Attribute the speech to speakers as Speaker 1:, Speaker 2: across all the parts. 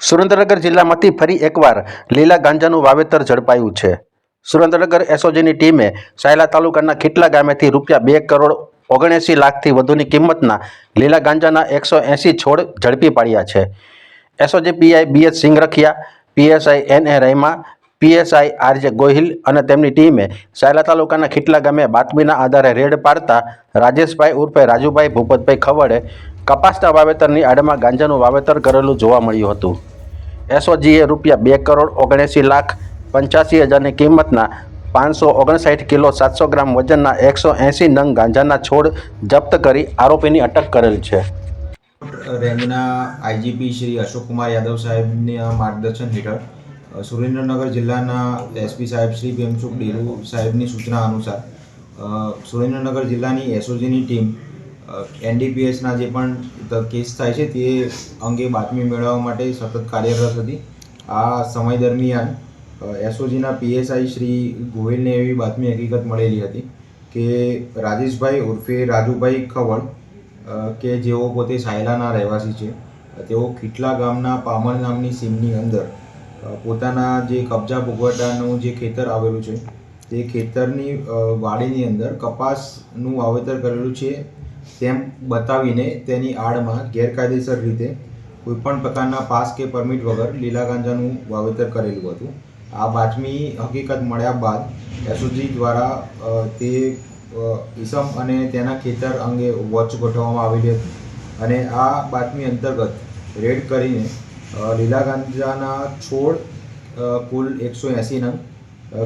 Speaker 1: સુરેન્દ્રનગર જિલ્લામાંથી ફરી એકવાર લીલા ગાંજાનું વાવેતર ઝડપાયું છે. સુરેન્દ્રનગર એસઓજીની ટીમે સાયલા તાલુકાના ખીટલા ગામેથી રૂપિયા બે કરોડ ઓગણએંસી લાખથી વધુની કિંમતના લીલા ગાંજાના એકસો એંસી છોડ ઝડપી પાડ્યા છે. SOG PI B S Singarkhiya, PSI N A Rahima, PSI R J Gohil અને તેમની ટીમે સાયલા તાલુકાના ખીટલા ગામે બાતમીના આધારે રેડ પાડતા રાજેશભાઈ ઉર્ફે રાજુભાઈ ભૂપતભાઈ ખવડે કપાસના વાવેતરની આડમાં ગાંજાનું વાવેતર કરેલું જોવા મળ્યું હતું. એસઓજીએ રૂપિયા બે કરોડ ઓગણએંસી લાખ પંચ્યાસી હજારની કિંમતના પાંચસો ઓગણસાઠ કિલો સાતસો ગ્રામ વજનના એકસો એંસી નંગ ગાંજાના છોડ જપ્ત કરી આરોપીની અટક કરેલ છે.
Speaker 2: રેન્જના આઈજીપી શ્રી અશોકકુમાર યાદવ સાહેબના માર્ગદર્શન હેઠળ સુરેન્દ્રનગર જિલ્લાના એસપી સાહેબ શ્રી ભીમસુખ ડેરુ સાહેબની સૂચના અનુસાર સુરેન્દ્રનગર જિલ્લાની એસઓજીની ટીમ એનડીપીએસના જે પણ કેસ થાય છે તે અંગે બાતમી મેળવવા માટે સતત કાર્યરત હતી. આ સમય દરમિયાન એસઓજીના પીએસઆઈ શ્રી ગોહિલને એવી બાતમી હકીકત મળેલી હતી કે રાજેશભાઈ ઉર્ફે રાજુભાઈ ખવડ કે જેઓ પોતે સાયલાના રહેવાસી છે, તેઓ ખીટલા ગામના પામર નામની સીમની અંદર પોતાના જે કબજા ભોગવટાનું જે ખેતર આવેલું છે, તે ખેતરની વાડીની અંદર કપાસનું વાવેતર કરેલું છે. તેમ બતાવીને તેની આડમાં ગેરકાયદેસર રીતે કોઈપણ પ્રકારના પાસ કે પરમિટ વગર લીલા ગાંજાનું વાવેતર કરેલું હતું. આ બાતમી હકીકત મળ્યા બાદ એસઓજી દ્વારા તે ઈસમ અને તેના ખેતર અંગે વોચ ગોઠવવામાં આવેલી હતી અને આ બાતમી અંતર્ગત રેડ કરીને લીલા ગાંજાના છોડ કુલ એકસો એંસી નંગ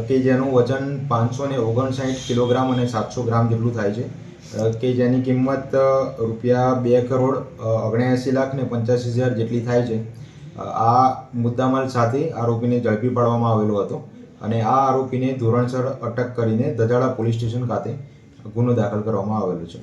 Speaker 2: કે જેનું વજન પાંચસો ને ઓગણસાઠ કિલોગ્રામ અને સાતસો ગ્રામ જેટલું થાય છે. કે જેની કિંમત રૂપિયા બે કરોડ ઓગણએંસી લાખ ને પંચ્યાસી હજાર જેટલી થાય છે. આ મુદ્દામાલ સાથે આરોપીને ઝડપી પાડવામાં આવેલો હતો અને આ આરોપીને ધોરણસર અટક કરીને દજાડા પોલીસ સ્ટેશન ખાતે ગુનો દાખલ કરવામાં આવેલો છે.